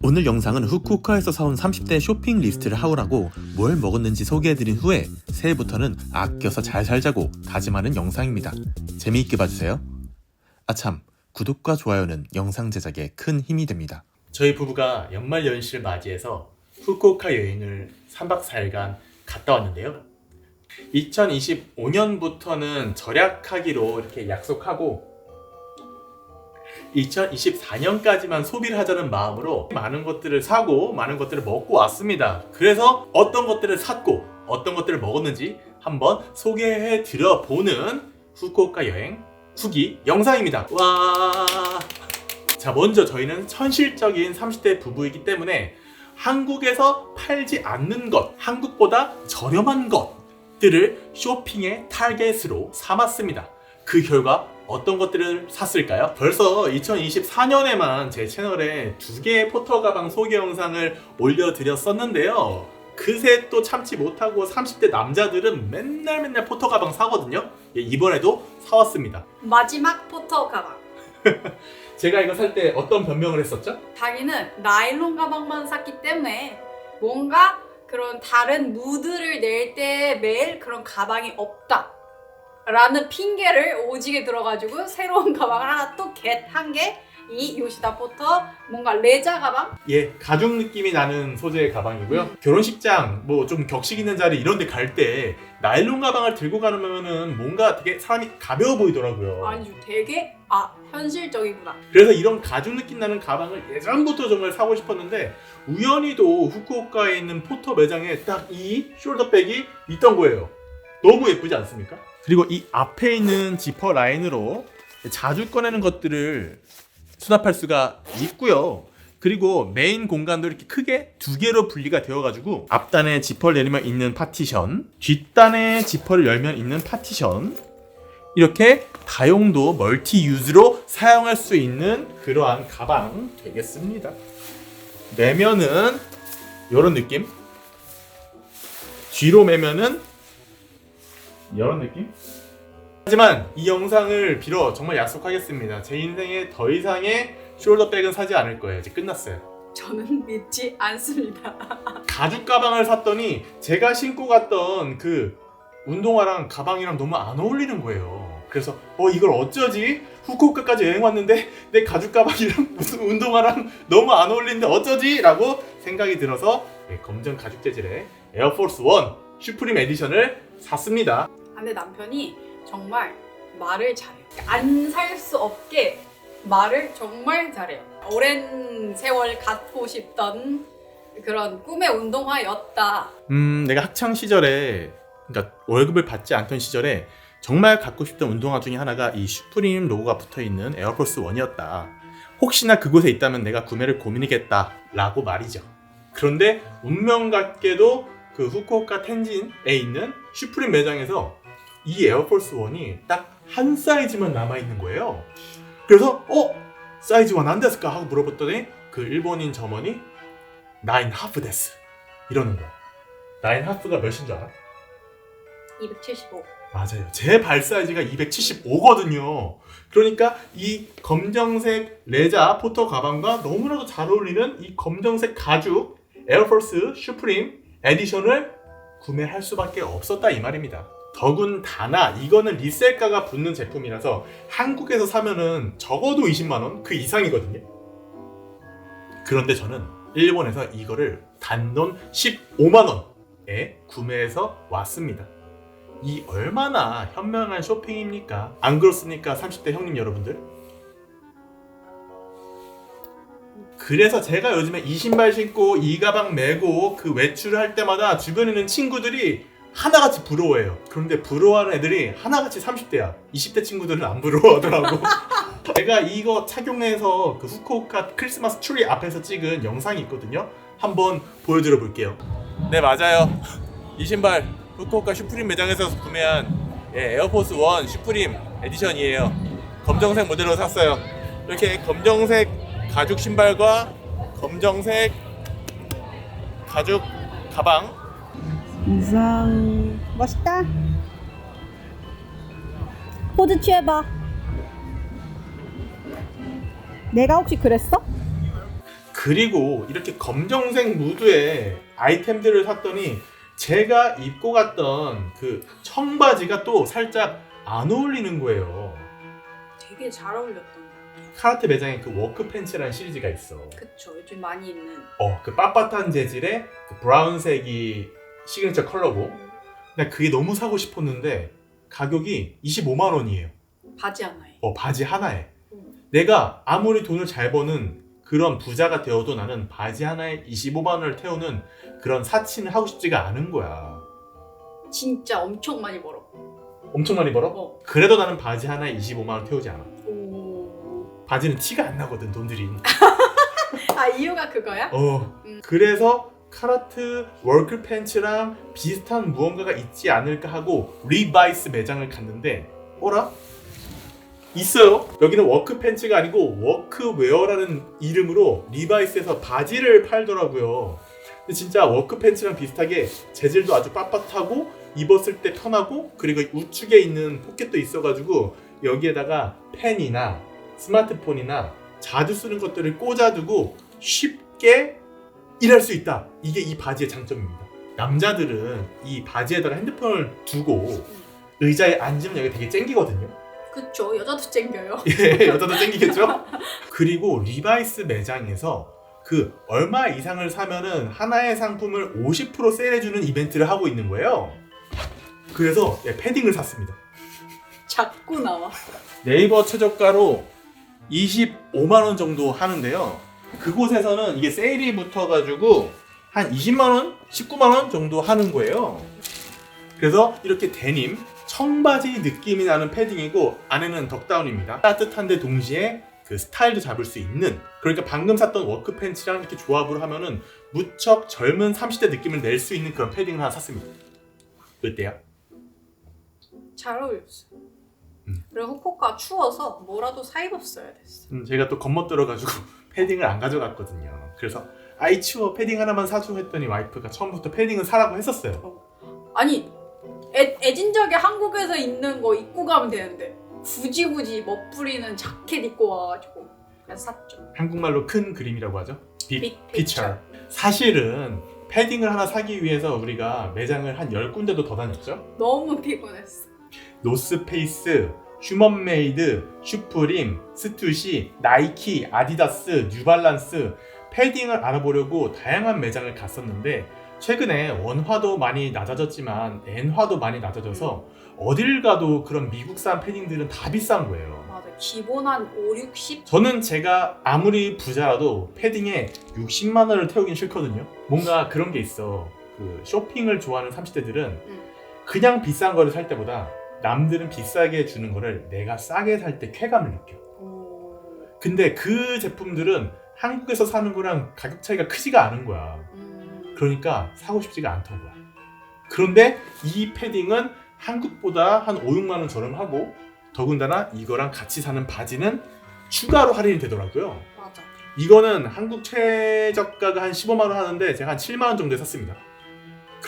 오늘 영상은 후쿠오카에서 사온 30대 쇼핑 리스트를 하오라고 뭘 먹었는지 소개해드린 후에 새해부터는 아껴서 잘 살자고 다짐하는 영상입니다. 재미있게 봐주세요. 아참, 구독과 좋아요는 영상 제작에 큰 힘이 됩니다. 저희 부부가 연말 연시를 맞이해서 후쿠오카 여행을 3박 4일간 갔다 왔는데요. 2025년부터는 절약하기로 이렇게 약속하고 2024년까지만 소비를 하자는 마음으로 많은 것들을 사고 많은 것들을 먹고 왔습니다. 그래서 어떤 것들을 샀고 어떤 것들을 먹었는지 한번 소개해 드려 보는 후쿠오카 여행 후기 영상입니다. 와. 자, 먼저 저희는 현실적인 30대 부부이기 때문에 한국에서 팔지 않는 것, 한국보다 저렴한 것들을 쇼핑의 타겟으로 삼았습니다. 그 결과 어떤 것들을 샀을까요? 벌써 2024년에만 제 채널에 두 개의 포터 가방 소개 영상을 올려드렸었는데요. 그새 또 참지 못하고 30대 남자들은 맨날 맨날 포터 가방 사거든요. 예, 이번에도 사왔습니다. 마지막 포터 가방. 제가 이거 살 때 어떤 변명을 했었죠? 자기는 나일론 가방만 샀기 때문에 뭔가 그런 다른 무드를 낼 때 매일 그런 가방이 없다. 라는 핑계를 오지게 들어가지고 새로운 가방을 하나 또 겟한 게 이 요시다 포터 뭔가 레자 가방? 예, 가죽 느낌이 나는 소재의 가방이고요. 결혼식장, 뭐 좀 격식 있는 자리 이런 데 갈 때 나일론 가방을 들고 가면은 뭔가 되게 사람이 가벼워 보이더라고요. 아니 되게 아 현실적이구나. 그래서 이런 가죽 느낌 나는 가방을 예전부터 정말 사고 싶었는데 우연히도 후쿠오카에 있는 포터 매장에 딱 이 숄더백이 있던 거예요. 너무 예쁘지 않습니까? 그리고 이 앞에 있는 지퍼 라인으로 자주 꺼내는 것들을 수납할 수가 있고요. 그리고 메인 공간도 이렇게 크게 두 개로 분리가 되어가지고 앞단에 지퍼를 열면 있는 파티션, 뒷단에 지퍼를 열면 있는 파티션, 이렇게 다용도 멀티 유즈로 사용할 수 있는 그러한 가방 되겠습니다. 매면은 이런 느낌. 뒤로 매면은 이런 느낌. 하지만 이 영상을 빌어 정말 약속하겠습니다. 제 인생에 더 이상의 숄더백은 사지 않을 거예요. 이제 끝났어요. 저는 믿지 않습니다. 가죽 가방을 샀더니 제가 신고 갔던 그 운동화랑 가방이랑 너무 안 어울리는 거예요. 그래서 어 이걸 어쩌지? 후쿠오카까지 여행 왔는데 내 가죽 가방이랑 무슨 운동화랑 너무 안 어울리는데 어쩌지? 라고 생각이 들어서 네, 검정 가죽 재질의 에어포스 원 슈프림 에디션을 샀습니다. 아, 근데 남편이 정말 말을 잘해요. 안 살 수 없게 말을 정말 잘해요. 오랜 세월 갖고 싶던 그런 꿈의 운동화였다. 음, 내가 학창 시절에 그러니까 월급을 받지 않던 시절에 정말 갖고 싶던 운동화 중에 하나가 이 슈프림 로고가 붙어 있는 에어포스 원이었다. 혹시나 그곳에 있다면 내가 구매를 고민하겠다라고 말이죠. 그런데 운명 같게도 그 후쿠오카 텐진에 있는 슈프림 매장에서 이 에어포스 원이 딱 한 사이즈만 남아 있는 거예요. 그래서 어 사이즈 원안 됐을까 하고 물어봤더니 그 일본인 점원이 나인 하프 데스 이러는 거야. 나인 하프가 몇인 줄 알아? 275. 맞아요. 제 발 사이즈가 275거든요. 그러니까 이 검정색 레자 포터 가방과 너무나도 잘 어울리는 이 검정색 가죽 에어포스 슈프림 에디션을 구매할 수밖에 없었다 이 말입니다. 더군다나 이거는 리셀가가 붙는 제품이라서 한국에서 사면은 적어도 20만 원 그 이상이거든요. 그런데 저는 일본에서 이거를 단돈 15만 원에 구매해서 왔습니다. 이 얼마나 현명한 쇼핑입니까? 안 그렇습니까? 30대 형님 여러분들? 그래서 제가 요즘에 이 신발 신고 이 가방 메고 그 외출을 할 때마다 주변에 있는 친구들이 하나같이 부러워해요. 그런데 부러워하는 애들이 하나같이 30대야. 20대 친구들은 안 부러워하더라고. 제가 이거 착용해서 그 후쿠오카 크리스마스 트리 앞에서 찍은 영상이 있거든요. 한번 보여드려 볼게요. 네 맞아요. 이 신발 후쿠오카 슈프림 매장에서 구매한 예, 에어포스 원 슈프림 에디션이에요. 검정색 모델로 샀어요. 이렇게 검정색 가죽 신발과 검정색 가죽 가방 우상 멋있다 포즈 취해봐 내가 혹시 그랬어? 그리고 이렇게 검정색 무드의 아이템들을 샀더니 제가 입고 갔던 그 청바지가 또 살짝 안 어울리는 거예요. 되게 잘 어울렸던 거. 카라테 매장에 그 워크 팬츠라는 시리즈가 있어. 그쵸. 요즘 많이 입는. 어, 그 빳빳한 재질의 그 브라운색이 시그니처 컬러고. 근데 그게 너무 사고 싶었는데 가격이 25만 원이에요. 바지 하나에. 어, 바지 하나에. 음. 내가 아무리 돈을 잘 버는 그런 부자가 되어도 나는 바지 하나에 25만 원을 태우는 그런 사치는 하고 싶지가 않은 거야. 진짜 엄청 많이 벌어. 엄청 많이 벌어? 어. 그래도 나는 바지 하나에 25만 원 태우지 않아. 오. 바지는 티가 안 나거든, 돈들이. 아 이유가 그거야? 어. 음. 그래서 카라트 워크 팬츠랑 비슷한 무언가가 있지 않을까 하고 리바이스 매장을 갔는데 어라? 있어요. 여기는 워크 팬츠가 아니고 워크웨어라는 이름으로 리바이스에서 바지를 팔더라고요. 근데 진짜 워크 팬츠랑 비슷하게 재질도 아주 빳빳하고 입었을 때 편하고 그리고 우측에 있는 포켓도 있어가지고 여기에다가 펜이나 스마트폰이나 자주 쓰는 것들을 꽂아두고 쉽게 일할 수 있다. 이게 이 바지의 장점입니다. 남자들은 이 바지에다가 핸드폰을 두고 의자에 앉으면 여기 되게 쨍기거든요. 그쵸. 여자도 쨍겨요. 예, 여자도 땡기겠죠? 그리고 리바이스 매장에서 그 얼마 이상을 사면은 하나의 상품을 50% 세일해주는 이벤트를 하고 있는 거예요. 그래서 예, 패딩을 샀습니다. 자꾸 나와. 네이버 최저가로 25만 원 정도 하는데요. 그곳에서는 이게 세일이 붙어가지고 한 20만 원, 19만 원 정도 하는 거예요. 그래서 이렇게 데님 청바지 느낌이 나는 패딩이고 안에는 덕다운입니다. 따뜻한데 동시에 그 스타일도 잡을 수 있는 그러니까 방금 샀던 워크 팬츠랑 이렇게 조합을 하면은 무척 젊은 30대 느낌을 낼 수 있는 그런 패딩을 하나 샀습니다. 어때요? 잘 어울렸어. 음. 그리고 후쿠오카 추워서 뭐라도 사 입었어야 됐어. 음, 제가 또 겁먹 들어가지고 패딩을 안 가져갔거든요. 그래서 아이 치워 패딩 하나만 사줘 했더니 와이프가 처음부터 패딩을 사라고 했었어요. 아니 애, 애진저게 한국에서 입는 거 입고 가면 되는데 굳이 굳이 멋부리는 자켓 입고 와가지고 그래서 샀죠. 한국말로 큰 그림이라고 하죠. 빅 빅 피처. 사실은 패딩을 하나 사기 위해서 우리가 매장을 한 10군데도 더 다녔죠. 너무 피곤했어. 노스페이스, 휴먼메이드, 슈프림, 스투시, 나이키, 아디다스, 뉴발란스 패딩을 알아보려고 다양한 매장을 갔었는데 최근에 원화도 많이 낮아졌지만 엔화도 많이 낮아져서 어딜 가도 그런 미국산 패딩들은 다 비싼 거예요. 맞아. 기본 한 5, 60? 저는 제가 아무리 부자라도 패딩에 60만 원을 태우긴 싫거든요. 뭔가 그런 게 있어. 그 쇼핑을 좋아하는 30대들은 응. 그냥 비싼 거를 살 때보다 남들은 비싸게 주는 거를 내가 싸게 살 때 쾌감을 느껴. 오. 근데 그 제품들은 한국에서 사는 거랑 가격 차이가 크지가 않은 거야. 음. 그러니까 사고 싶지가 않던 거야. 그런데 이 패딩은 한국보다 한 5, 6만 원 저렴하고 더군다나 이거랑 같이 사는 바지는 추가로 할인이 되더라고요. 맞아. 이거는 한국 최저가가 한 15만 원 하는데 제가 한 7만 원 정도에 샀습니다.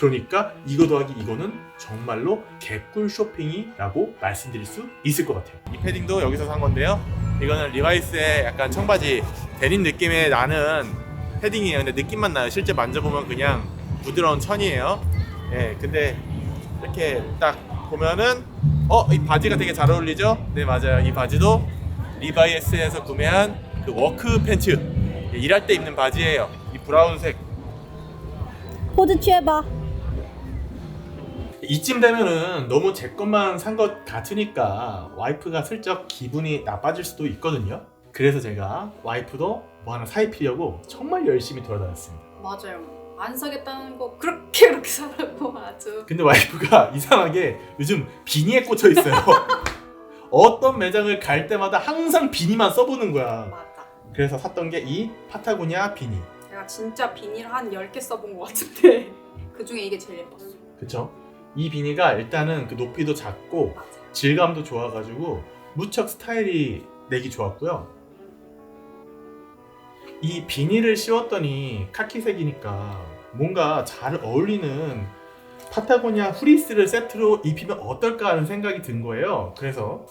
그러니까 이거 더하기 이거는 정말로 개꿀 쇼핑이라고 말씀드릴 수 있을 것 같아요. 이 패딩도 여기서 산 건데요. 이거는 리바이스의 약간 청바지 데님 느낌의 나는 패딩이에요. 근데 느낌만 나요. 실제 만져보면 그냥 부드러운 천이에요. 예, 근데 이렇게 딱 보면은 어, 이 바지가 되게 잘 어울리죠? 네, 맞아요. 이 바지도 리바이스에서 구매한 그 워크 팬츠 예, 일할 때 입는 바지예요. 이 브라운색 포즈 취해봐. 이쯤 되면은 너무 제 것만 산 것 같으니까 와이프가 슬쩍 기분이 나빠질 수도 있거든요. 그래서 제가 와이프도 뭐 하나 사입히려고 정말 열심히 돌아다녔습니다. 맞아요. 안 사겠다는 거 그렇게 그렇게 사라고 아주. 근데 와이프가 이상하게 요즘 비니에 꽂혀 있어요. 어떤 매장을 갈 때마다 항상 비니만 써보는 거야. 맞아. 그래서 샀던 게 이 파타고니아 비니. 내가 진짜 비닐 한 10개 써본 것 같은데 그 중에 이게 제일 예뻤어. 그쵸? 이 비니가 일단은 그 높이도 작고. 질감도 좋아가지고 무척 스타일이 내기 좋았고요. 이 비닐을 씌웠더니 카키색이니까 뭔가 잘 어울리는 파타고니아 후리스를 세트로 입히면 어떨까 하는 생각이 든 거예요. 그래서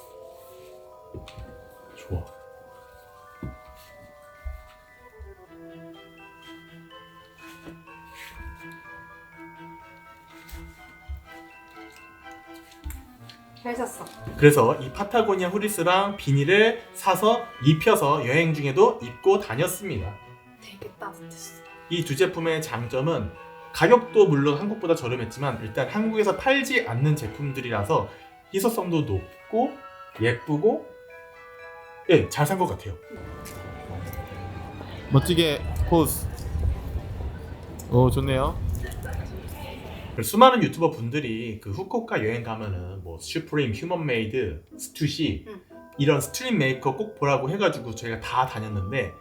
잘 샀어. 그래서 이 파타고니아 후리스랑 비닐을 사서 입혀서 여행 중에도 입고 다녔습니다. 되게 따뜻했어. 이 두 제품의 장점은 가격도 물론 한국보다 저렴했지만 일단 한국에서 팔지 않는 제품들이라서 희소성도 높고 예쁘고 예, 잘 산 것 같아요. 멋지게 포즈. 오, 좋네요. 수많은 유튜버 분들이 그 후쿠오카 여행 가면은 뭐 슈프림, 휴먼메이드, 스투시 응. 이런 스트림 메이커 꼭 보라고 해가지고 저희가 다 다녔는데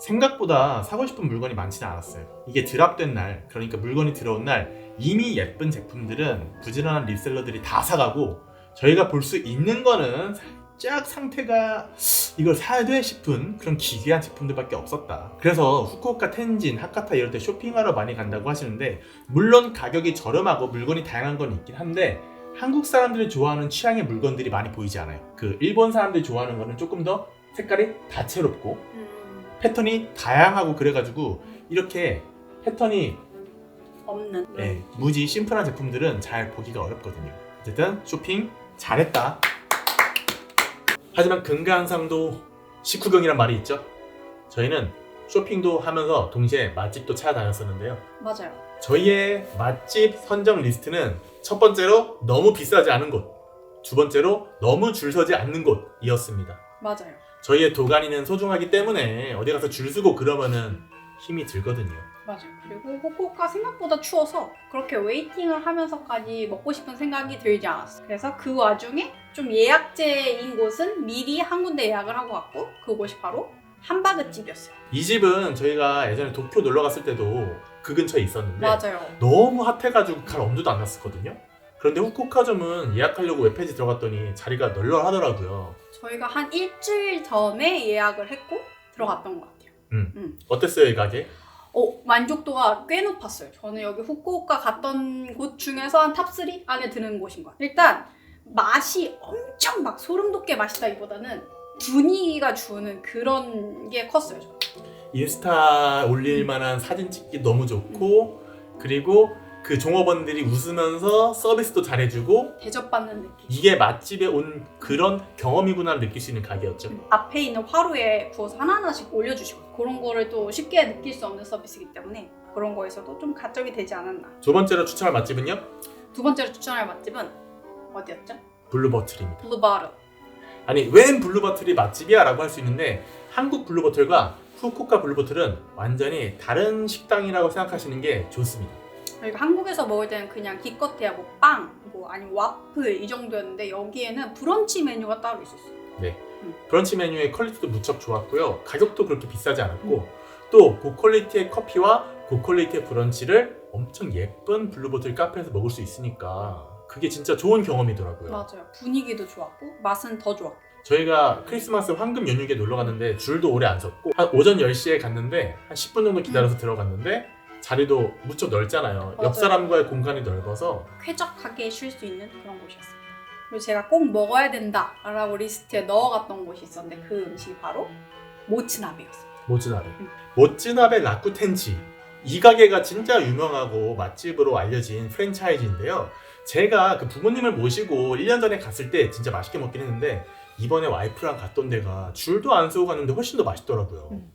생각보다 사고 싶은 물건이 많지는 않았어요. 이게 드랍된 날, 그러니까 물건이 들어온 날 이미 예쁜 제품들은 부지런한 리셀러들이 다 사가고 저희가 볼 수 있는 거는 살 짝 상태가 이걸 사야 돼 싶은 그런 기괴한 제품들밖에 없었다. 그래서 후쿠오카, 텐진, 하카타 이럴 때 쇼핑하러 많이 간다고 하시는데 물론 가격이 저렴하고 물건이 다양한 건 있긴 한데 한국 사람들이 좋아하는 취향의 물건들이 많이 보이지 않아요. 그 일본 사람들이 좋아하는 거는 조금 더 색깔이 다채롭고 음, 패턴이 다양하고 그래가지고 이렇게 패턴이 없는. 예, 무지 심플한 제품들은 잘 보기가 어렵거든요. 어쨌든 쇼핑 잘했다. 하지만 금강산도 식후경이란 말이 있죠. 저희는 쇼핑도 하면서 동시에 맛집도 찾아다녔었는데요. 맞아요. 저희의 맛집 선정 리스트는 첫 번째로 너무 비싸지 않은 곳, 두 번째로 너무 줄 서지 않는 곳이었습니다. 맞아요. 저희의 도가니는 소중하기 때문에 어디 가서 줄 서고 그러면은 힘이 들거든요. 맞아요. 그리고 후쿠오카 생각보다 추워서 그렇게 웨이팅을 하면서까지 먹고 싶은 생각이 들지 않았어. 그래서 그 와중에 좀 예약제인 곳은 미리 한 군데 예약을 하고 왔고 그곳이 바로 함바그 집이었어요. 이 집은 저희가 예전에 도쿄 놀러 갔을 때도 그 근처에 있었는데 맞아요. 너무 핫해가지고 갈 엄두도 안 났었거든요. 그런데 후쿠오카점은 예약하려고 웹페이지 들어갔더니 자리가 널널하더라고요. 저희가 한 일주일 전에 예약을 했고 들어갔던 것 같아요. 어땠어요 이 가게? 어, 만족도가 꽤 높았어요. 저는 여기 후쿠오카 갔던 곳 중에서 한 탑3 안에 드는 곳인 것 같아요. 일단 맛이 엄청 막 소름 돋게 맛있다기보다는 분위기가 주는 그런 게 컸어요. 저는. 인스타 올릴 만한 사진 찍기 너무 좋고 그리고 그 종업원들이 웃으면서 서비스도 잘해주고 대접받는 느낌. 이게 맛집에 온 그런 경험이구나를 느낄 수 있는 가게였죠. 앞에 있는 화로에 구워서 하나하나씩 올려주시고 그런 거를 또 쉽게 느낄 수 없는 서비스이기 때문에 그런 거에서도 좀 가점이 되지 않았나. 두 번째로 추천할 맛집은요? 두 번째로 추천할 맛집은 어디였죠? 블루버틀입니다. 블루바르. 아니 웬 블루버틀이 맛집이야 라고 할 수 있는데 한국 블루버틀과 후쿠오카 블루버틀은 완전히 다른 식당이라고 생각하시는 게 좋습니다. 저희가 한국에서 먹을 때는 그냥 기껏해야 뭐 빵, 뭐 아니면 와플 이 정도였는데 여기에는 브런치 메뉴가 따로 있었어요. 브런치 메뉴의 퀄리티도 무척 좋았고요. 가격도 그렇게 비싸지 않았고 또 고퀄리티의 커피와 고퀄리티의 브런치를 엄청 예쁜 블루버틀 카페에서 먹을 수 있으니까 그게 진짜 좋은 경험이더라고요. 맞아요. 분위기도 좋았고 맛은 더 좋았고. 저희가 크리스마스 황금 연휴에 놀러 갔는데 줄도 오래 안 섰고 한 오전 10시에 갔는데 한 10분 정도 기다려서 들어갔는데 자리도 무척 넓잖아요. 맞아요. 옆 사람과의 공간이 넓어서 쾌적하게 쉴 수 있는 그런 곳이었습니다. 그리고 제가 꼭 먹어야 된다라고 리스트에 넣어갔던 곳이 있었는데 그 음식이 바로 모츠나베였습니다. 모츠나베. 음. 모츠나베 라쿠텐치. 이 가게가 진짜 유명하고 맛집으로 알려진 프랜차이즈인데요. 제가 그 부모님을 모시고 1년 전에 갔을 때 진짜 맛있게 먹긴 했는데 이번에 와이프랑 갔던 데가 줄도 안 서고 갔는데 훨씬 더 맛있더라고요. 음.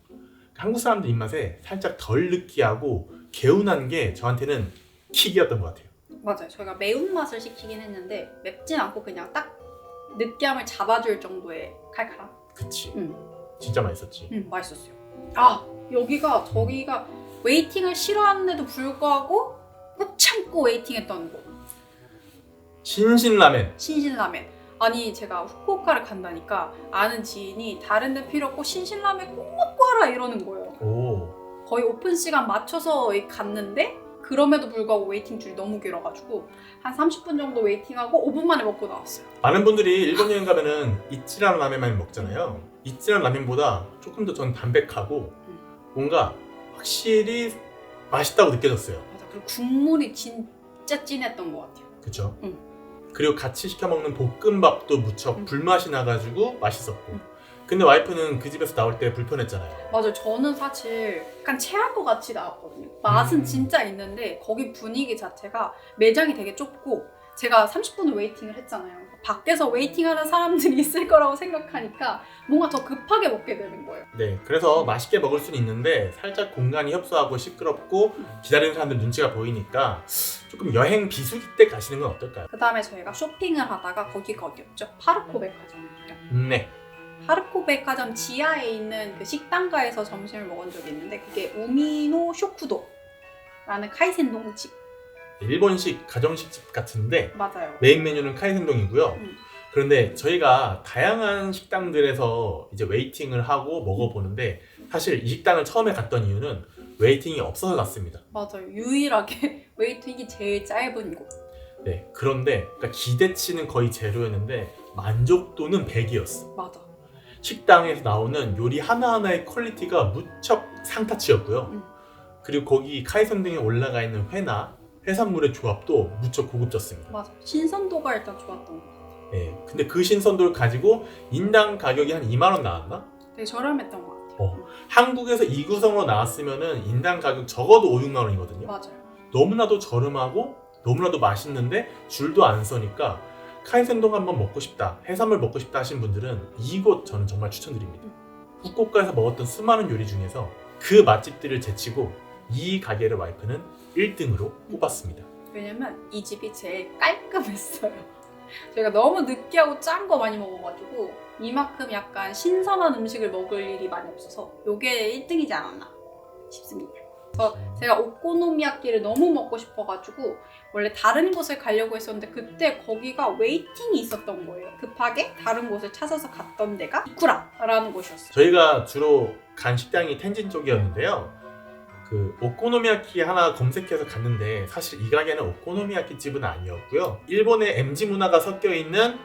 한국 사람들 입맛에 살짝 덜 느끼하고 개운한 게 저한테는 킥이었던 것 같아요. 맞아요. 저희가 매운맛을 시키긴 했는데 맵진 않고 그냥 딱 느끼함을 잡아줄 정도의 칼칼함. 그치. 음. 진짜 맛있었지. 음, 맛있었어요. 아, 여기가 저기가 웨이팅을 싫어하는데도 불구하고 꾹 참고 웨이팅했던 곳. 신신라멘. 신신라멘. 아니 제가 후쿠오카를 간다니까 아는 지인이 다른 데 필요 없고 신신라멘 꼭 먹고 와라 이러는 거예요. 오. 거의 오픈 시간 맞춰서 갔는데 그럼에도 불구하고 웨이팅 줄이 너무 길어가지고 한 30분 정도 웨이팅하고 5분 만에 먹고 나왔어요. 많은 분들이 일본 여행 가면은 이찌란 라면만 먹잖아요. 이찌란 라면보다 조금 더 전 담백하고 뭔가 확실히 맛있다고 느껴졌어요. 맞아. 그리고 국물이 진짜 진했던 것 같아요. 그쵸? 응. 그리고 같이 시켜 먹는 볶음밥도 무척 응. 불맛이 나가지고 맛있었고. 응. 근데 와이프는 그 집에서 나올 때 불편했잖아요. 맞아요. 저는 사실 약간 체할 것 같이 나왔거든요. 맛은 음. 진짜 있는데 거기 분위기 자체가 매장이 되게 좁고 제가 30분을 웨이팅을 했잖아요. 밖에서 웨이팅하는 사람들이 있을 거라고 생각하니까 뭔가 더 급하게 먹게 되는 거예요. 네, 그래서 맛있게 먹을 수는 있는데 살짝 공간이 협소하고 시끄럽고 기다리는 사람들 눈치가 보이니까 조금 여행 비수기 때 가시는 건 어떨까요? 그 다음에 저희가 쇼핑을 하다가 거기가 어디였죠? 파르코 백화점이요. 네, 파르코 백화점 지하에 있는 그 식당가에서 점심을 먹은 적이 있는데 그게 우미노 쇼쿠도라는 카이센동 집 일본식 가정식 집 같은데 맞아요. 메인 메뉴는 카이센동이고요. 음. 그런데 저희가 다양한 식당들에서 이제 웨이팅을 하고 먹어보는데 사실 이 식당을 처음에 갔던 이유는 웨이팅이 없어서 갔습니다. 맞아요. 유일하게 웨이팅이 제일 짧은 곳. 네, 그런데 그러니까 기대치는 거의 제로였는데 만족도는 100이었어. 맞아. 식당에서 나오는 요리 하나하나의 퀄리티가 무척 상타치였고요. 음. 그리고 거기 카이센동에 올라가 있는 회나 해산물의 조합도 무척 고급졌습니다. 맞아. 신선도가 일단 좋았던 것 같아요. 네, 근데 그 신선도를 가지고 인당 가격이 한 2만 원 나왔나? 되게 저렴했던 것 같아요. 어. 한국에서 2구성으로 나왔으면은 인당 가격 적어도 5, 6만 원이거든요. 맞아요. 너무나도 저렴하고 너무나도 맛있는데 줄도 안 서니까 카이센동 한번 먹고 싶다, 해산물 먹고 싶다 하신 분들은 이곳 저는 정말 추천드립니다. 후쿠오카에서 먹었던 수많은 요리 중에서 그 맛집들을 제치고 이 가게를 와이프는 1등으로 꼽았습니다. 왜냐면 이 집이 제일 깔끔했어요. 저희가 너무 느끼하고 짠 거 많이 먹어가지고 이만큼 약간 신선한 음식을 먹을 일이 많이 없어서 요게 1등이지 않았나 싶습니다. 저 제가 오코노미야끼를 너무 먹고 싶어가지고 원래 다른 곳을 가려고 했었는데 그때 거기가 웨이팅이 있었던 거예요. 급하게 다른 곳을 찾아서 갔던 데가 이쿠라라는 곳이었어요. 저희가 주로 간 식당이 텐진 쪽이었는데요. 그 오코노미야키 하나 검색해서 갔는데 사실 이 가게는 오코노미야키 집은 아니었고요. 일본의 MG 문화가 섞여 있는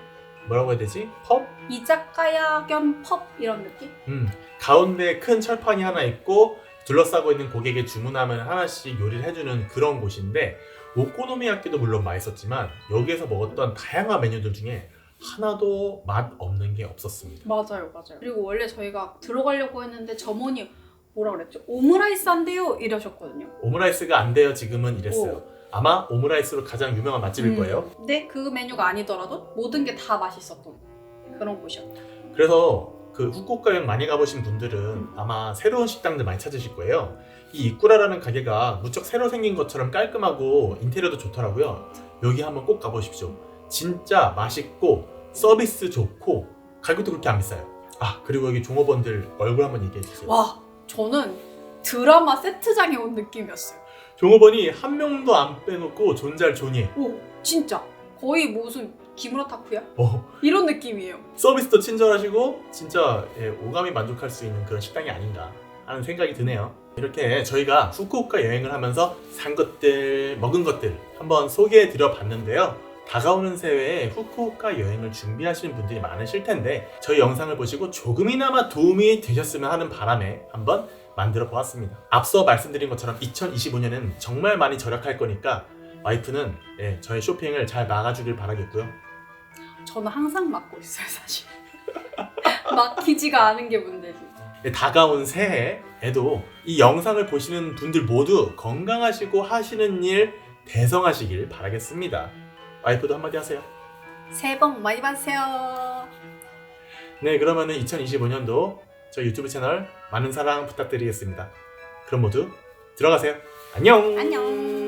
뭐라고 해야 되지? 펍? 이자카야 겸 펍 이런 느낌? 음, 가운데 큰 철판이 하나 있고 둘러싸고 있는 고객에 주문하면 하나씩 요리를 해주는 그런 곳인데 오코노미야키도 물론 맛있었지만 여기에서 먹었던 다양한 메뉴들 중에 하나도 맛 없는 게 없었습니다. 맞아요, 맞아요. 그리고 원래 저희가 들어가려고 했는데 점원이 뭐라 그랬죠? 오므라이스 안 돼요 이러셨거든요. 오므라이스가 안 돼요 지금은 이랬어요. 아마 오므라이스로 가장 유명한 맛집일 음. 거예요. 근데 그 메뉴가 아니더라도 모든 게 다 맛있었던 그런 곳이었다. 그래서 그 후쿠오카 여행 많이 가보신 분들은 아마 새로운 식당들 많이 찾으실 거예요. 이 이꾸라라는 가게가 무척 새로 생긴 것처럼 깔끔하고 인테리어도 좋더라고요. 여기 한번 꼭 가보십시오. 진짜 맛있고 서비스 좋고 가격도 그렇게 안 비싸요. 아 그리고 여기 종업원들 얼굴 한번 얘기해 주세요. 와, 저는 드라마 세트장에 온 느낌이었어요. 종업원이 한 명도 안 빼놓고 존잘 존예. 오, 진짜 거의 무슨 기무라 타쿠야? 어, 이런 느낌이에요. 서비스도 친절하시고 진짜 예, 오감이 만족할 수 있는 그런 식당이 아닌가 하는 생각이 드네요. 이렇게 저희가 후쿠오카 여행을 하면서 산 것들, 먹은 것들 한번 소개해 드려 봤는데요. 다가오는 새해에 후쿠오카 여행을 준비하시는 분들이 많으실 텐데 저희 영상을 보시고 조금이나마 도움이 되셨으면 하는 바람에 한번 만들어 보았습니다. 앞서 말씀드린 것처럼 2025년은 정말 많이 절약할 거니까 와이프는 예, 저의 쇼핑을 잘 막아주길 바라겠고요. 저는 항상 맡고 있어요, 사실. 막히지가 않은 게 문제지. 네, 다가온 새해에도 이 영상을 보시는 분들 모두 건강하시고 하시는 일 대성하시길 바라겠습니다. 와이프도 한마디 하세요. 새해 복 많이 받으세요. 네, 그러면은 2025년도 저 유튜브 채널 많은 사랑 부탁드리겠습니다. 그럼 모두 들어가세요. 안녕. 안녕.